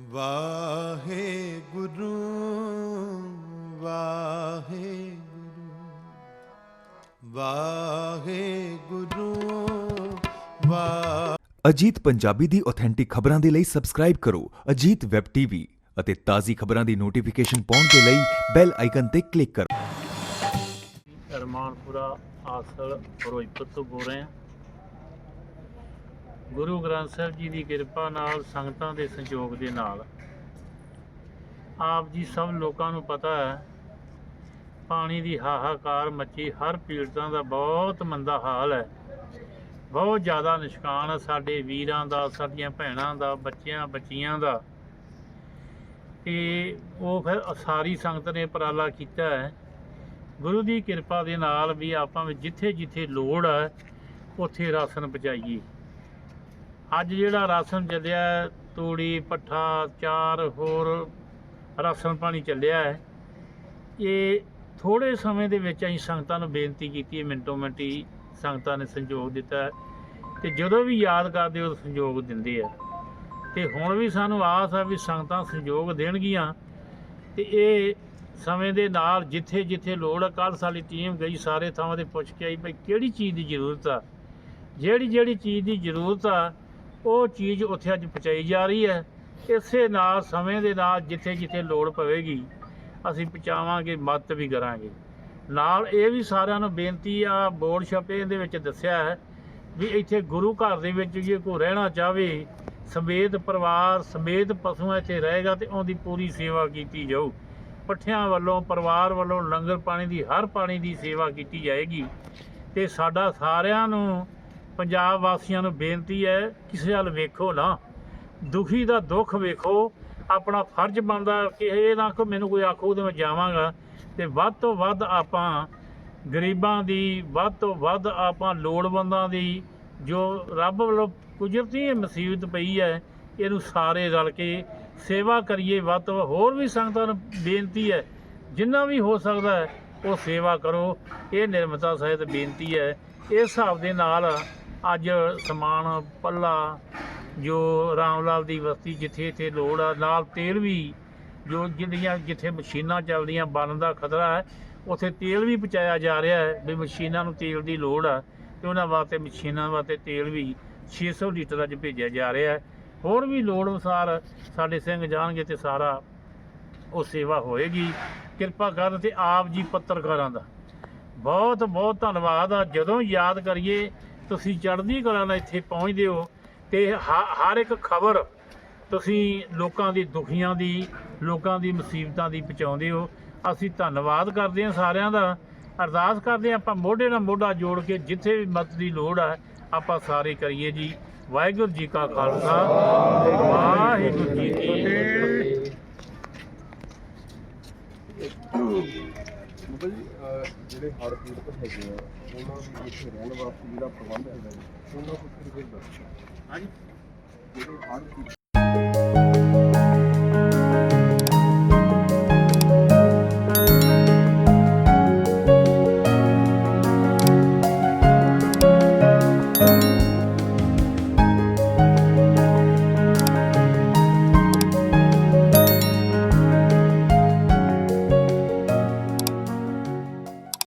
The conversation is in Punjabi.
ਵਾਹਿਗੁਰੂ ਵਾਹਿਗੁਰੂ ਵਾਹਿਗੁਰੂ ਵਾ ਅਜੀਤ ਪੰਜਾਬੀ ਦੀ ਆਥੈਂਟਿਕ ਖਬਰਾਂ ਦੇ ਲਈ ਸਬਸਕ੍ਰਾਈਬ ਕਰੋ ਅਜੀਤ ਵੈਬ ਟੀਵੀ ਅਤੇ ਤਾਜ਼ੀ ਖਬਰਾਂ ਦੀ ਨੋਟੀਫਿਕੇਸ਼ਨ ਪਾਉਣ ਦੇ ਲਈ ਬੈਲ ਆਈਕਨ ਤੇ ਕਲਿੱਕ ਕਰੋ। ਆਸਲ ਤੋਂ ਬੋਲ ਰਹੇ ਹਾਂ। ਗੁਰੂ ਗ੍ਰੰਥ ਸਾਹਿਬ ਜੀ ਦੀ ਕਿਰਪਾ ਨਾਲ, ਸੰਗਤਾਂ ਦੇ ਸੰਯੋਗ ਦੇ ਨਾਲ। ਆਪ ਜੀ ਸਭ ਲੋਕਾਂ ਨੂੰ ਪਤਾ ਹੈ, ਪਾਣੀ ਦੀ ਹਾਹਾਕਾਰ ਮੱਚੀ ਹਰ ਪੀੜਤਾਂ ਦਾ ਬਹੁਤ ਮੰਦਾ ਹਾਲ ਹੈ। ਬਹੁਤ ਜ਼ਿਆਦਾ ਨਿਸ਼ਕਾਨ ਹੈ ਸਾਡੇ ਵੀਰਾਂ ਦਾ, ਸਾਡੀਆਂ ਭੈਣਾਂ ਦਾ, ਬੱਚਿਆਂ, ਬੱਚੀਆਂ ਦਾ। ਤੇ ਉਹ ਫਿਰ ਸਾਰੀ ਸੰਗਤ ਨੇ ਉਪਰਾਲਾ ਕੀਤਾ ਹੈ। ਗੁਰੂ ਦੀ ਕਿਰਪਾ ਦੇ ਨਾਲ ਵੀ ਆਪਾਂ ਵੀ ਜਿੱਥੇ ਜਿੱਥੇ ਲੋੜ ਹੈ, ਉੱਥੇ ਰਾਸ਼ਨ ਪਹੁੰਚਾਈਏ। ਅੱਜ ਜਿਹੜਾ ਰਾਸ਼ਨ ਚੱਲਿਆ, ਤੂੜੀ, ਪੱਠਾ ਚਾਰ ਹੋਰ ਰਾਸ਼ਨ ਪਾਣੀ ਚੱਲਿਆ ਹੈ, ਇਹ ਥੋੜੇ ਸਮੇਂ ਦੇ ਵਿੱਚ ਅਸੀਂ ਸੰਗਤਾਂ ਨੂੰ ਬੇਨਤੀ ਕੀਤੀ ਹੈ, ਮਿੰਟੋ ਮਿੰਟੀ ਸੰਗਤਾਂ ਨੇ ਸੰਯੋਗ ਦਿੱਤਾ ਹੈ ਤੇ ਜਦੋਂ ਵੀ ਯਾਦ ਕਰਦੇ ਉਹ ਸੰਯੋਗ ਦਿੰਦੇ ਆ। ਤੇ ਹੁਣ ਵੀ ਸਾਨੂੰ ਆਸ ਆ ਵੀ ਸੰਗਤਾਂ ਸੰਯੋਗ ਦੇਣਗੀਆਂ ਤੇ ਇਹ ਸਮੇਂ ਦੇ ਨਾਲ ਜਿੱਥੇ ਜਿੱਥੇ ਲੋੜ ਆ ਕੱਲ ਸਾਡੀ ਟੀਮ ਗਈ, ਸਾਰੇ ਥਾਵਾਂ ਤੇ ਪੁੱਛ ਕੇ ਆਈ ਭਈ ਕਿਹੜੀ ਚੀਜ਼ ਦੀ ਜ਼ਰੂਰਤ ਆ? ਜਿਹੜੀ ਜਿਹੜੀ ਚੀਜ਼ ਦੀ ਜ਼ਰੂਰਤ ਆ ਉਹ ਚੀਜ਼ ਉੱਥੇ ਅੱਜ ਪਹੁੰਚਾਈ ਜਾ ਰਹੀ ਹੈ। ਇਸੇ ਨਾਲ, ਸਮੇਂ ਦੇ ਨਾਲ ਜਿੱਥੇ ਜਿੱਥੇ ਲੋੜ ਪਵੇਗੀ, ਅਸੀਂ ਪਹੁੰਚਾਵਾਂਗੇ, ਮਦਦ ਵੀ ਕਰਾਂਗੇ। ਨਾਲ ਇਹ ਵੀ ਸਾਰਿਆਂ ਨੂੰ ਬੇਨਤੀ ਆ, ਬੋਰਡ ਛਪੇ ਦੇ ਵਿੱਚ ਦੱਸਿਆ ਹੈ ਵੀ ਇੱਥੇ ਗੁਰੂ ਘਰ ਦੇ ਵਿੱਚ ਜੇ ਕੋਈ ਰਹਿਣਾ ਚਾਹਵੇ ਸਮੇਤ ਪਰਿਵਾਰ, ਸਮੇਤ ਪਸੂਆਂ ਇੱਥੇ ਰਹੇਗਾ ਤੇ ਉਹਦੀ ਪੂਰੀ ਸੇਵਾ ਕੀਤੀ ਜਾਊ। ਪੱਠਿਆਂ ਵੱਲੋਂ, ਪਰਿਵਾਰ ਵੱਲੋਂ ਲੰਗਰ ਪਾਣੀ ਦੀ, ਹਰ ਪਾਣੀ ਦੀ ਸੇਵਾ ਕੀਤੀ ਜਾਏਗੀ। ਤੇ ਸਾਡਾ ਸਾਰਿਆਂ ਨੂੰ ਪੰਜਾਬ ਵਾਸੀਆਂ ਨੂੰ ਬੇਨਤੀ ਹੈ, ਕਿਸੇ ਵੱਲ ਵੇਖੋ ਨਾ। ਦੁਖੀ ਦਾ ਦੁੱਖ ਵੇਖੋ, ਆਪਣਾ ਫਰਜ਼ ਬਣਦਾ ਕਿ ਇਹ ਨਾ ਕਿ ਮੈਨੂੰ ਕੋਈ ਆਖੂ ਤੇ ਮੈਂ ਜਾਵਾਂਗਾ। ਤੇ ਵੱਧ ਤੋਂ ਵੱਧ ਆਪਾਂ ਗਰੀਬਾਂ ਦੀ, ਵੱਧ ਤੋਂ ਵੱਧ ਆਪਾਂ ਲੋੜਵੰਦਾਂ ਦੀ, ਜੋ ਰੱਬ ਵੱਲੋਂ ਕੁਦਰਤੀ ਮੁਸੀਬਤ ਪਈ ਹੈ, ਇਹਨੂੰ ਸਾਰੇ ਰਲ ਕੇ ਸੇਵਾ ਕਰੀਏ। ਵੱਧ ਤੋਂ ਵੱਧ। ਹੋਰ ਵੀ ਸੰਗਤਾਂ ਨੂੰ ਬੇਨਤੀ ਹੈ, ਜਿੰਨਾ ਵੀ ਹੋ ਸਕਦਾ ਹੈ, ਉਹ ਸੇਵਾ ਕਰੋ। ਇਹ ਨਿਰਮਤਾ ਸਹਿਤ ਬੇਨਤੀ ਹੈ। ਇਸ ਹਿਸਾਬ ਦੇ ਨਾਲ ਅੱਜ ਸਮਾਨ ਪੱਲਾ ਜੋ ਰਾਮਲਾਲ ਦੀ ਬਸਤੀ ਜਿੱਥੇ ਇੱਥੇ ਲੋੜ ਆ, ਨਾਲ ਤੇਲ ਵੀ ਜੋ ਜਿਹੜੀਆਂ ਜਿੱਥੇ ਮਸ਼ੀਨਾਂ ਚੱਲਦੀਆਂ ਬਣਨ ਦਾ ਖਤਰਾ ਹੈ, ਉੱਥੇ ਤੇਲ ਵੀ ਪਹੁੰਚਾਇਆ ਜਾ ਰਿਹਾ ਹੈ ਵੀ ਮਸ਼ੀਨਾਂ ਨੂੰ ਤੇਲ ਦੀ ਲੋੜ ਆ ਤੇ ਉਹਨਾਂ ਵਾਸਤੇ, ਮਸ਼ੀਨਾਂ ਵਾਸਤੇ ਤੇਲ ਵੀ 600 ਲੀਟਰ ਅੱਜ ਭੇਜਿਆ ਜਾ ਰਿਹਾ ਹੈ। ਹੋਰ ਵੀ ਲੋੜ ਅਨੁਸਾਰ ਸਾਡੇ ਸਿੰਘ ਜਾਣਗੇ ਤੇ ਸਾਰਾ ਉਹ ਸੇਵਾ ਹੋਏਗੀ। ਕਿਰਪਾ ਕਰਨ ਤੇ ਆਪ ਜੀ ਪੱਤਰਕਾਰਾਂ ਦਾ। ਬਹੁਤ ਬਹੁਤ ਧੰਨਵਾਦ ਆ। ਜਦੋਂ ਯਾਦ ਕਰੀਏ ਤੁਸੀਂ ਚੜ੍ਹਦੀ ਕਲਾ ਨਾਲ ਇੱਥੇ ਪਹੁੰਚਦੇ ਹੋ ਤੇ ਹਰ ਇੱਕ ਖਬਰ ਤੁਸੀਂ ਲੋਕਾਂ ਦੀ ਦੁਖੀਆਂ ਦੀ, ਲੋਕਾਂ ਦੀ ਮੁਸੀਬਤਾਂ ਦੀ ਪਹੁੰਚਾਉਂਦੇ ਹੋ। ਅਸੀਂ ਧੰਨਵਾਦ ਕਰਦੇ ਹਾਂ ਸਾਰਿਆਂ ਦਾ। ਅਰਦਾਸ ਕਰਦੇ ਹਾਂ ਆਪਾਂ ਮੋਢੇ ਨਾਲ ਮੋਢਾ ਜੋੜ ਕੇ ਜਿੱਥੇ ਵੀ ਮਦਦ ਦੀ ਲੋੜ ਹੈ ਆਪਾਂ ਸਾਰੇ ਕਰੀਏ ਜੀ। ਵਾਹਿਗੁਰੂ ਜੀ ਕਾ ਖਾਲਸਾ, ਵਾਹਿਗੁਰੂ ਜੀ ਕੀ ਜਿਹੜੇ ਹੜ੍ਹ ਪੀੜਤ ਹੈਗੇ ਆ ਉਹਨਾਂ ਦੀ ਇੱਥੇ ਰਹਿਣ ਵਾਸਤੇ ਜਿਹੜਾ ਪ੍ਰਬੰਧ ਹੈਗਾ ਉਹਨਾਂ ਕੋਲ ਫਿਰ ਦੱਸੋ ਹਾਂਜੀ। ਜਿਹੜੇ ਹੜ੍ਹ ਪੀੜਤ